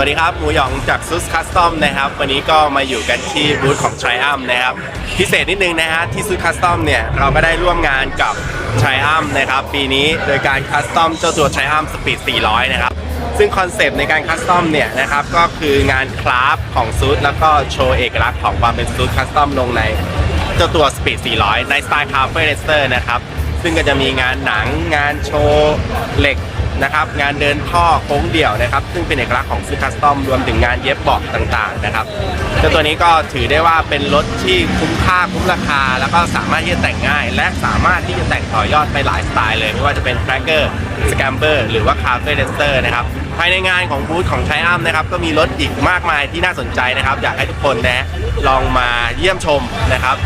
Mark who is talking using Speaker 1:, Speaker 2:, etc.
Speaker 1: วัสดีครับ หมูหยองจากซุสคัสตอมนะครับ วันนี้ก็มาอยู่กันที่บูธของ t r i u m p นะครับ พิเศษนิดนึงนะฮะที่ซุสคัสตอมเนี่ย เราก็ได้ร่วมงานกับ t r i u m p นะครับ ปีนี้โดยการคัสตอมเจ้าตัว t r i u m p Speed 400 นะครับ ซึ่งคอนเซปต์ในการคัสตอมเนี่ยนะครับ ก็คืองานคราฟของซูดแล้วก็โชว์เอกลักษณ์ของความเป็นซูดคัสตอมลงในเจ้าตัว Speed 400 ในสไตล์คาเฟ่เรสเตอร์นะครับซึ่งก็จะมีงานหนังงานโชว์เหล็ก นะครับงานเดินท่อโค้งเดี่ยวนะครับ ซึ่งเป็นเอกลักษณ์ของซูคัสตอมรวมถึงงานเย็บเบาะต่างๆนะครับเจ้าตัวนี้ก็ถือได้ว่าเป็นรถที่คุ้มค่าคุ้มราคา แล้วก็สามารถที่จะแต่งง่าย และสามารถที่จะแต่งต่อยอดไปหลายสไตล์เลย ไม่ว่าจะเป็น Tracker Scamper หรือว่า Cafe Racer นะครับภายในงานของบูธของ t r i u m p นะครับก็มีรถอีกมากมายที่น่าสนใจนะครับ อยากให้ทุกคนนะลองมาเยี่ยมชมนะครับ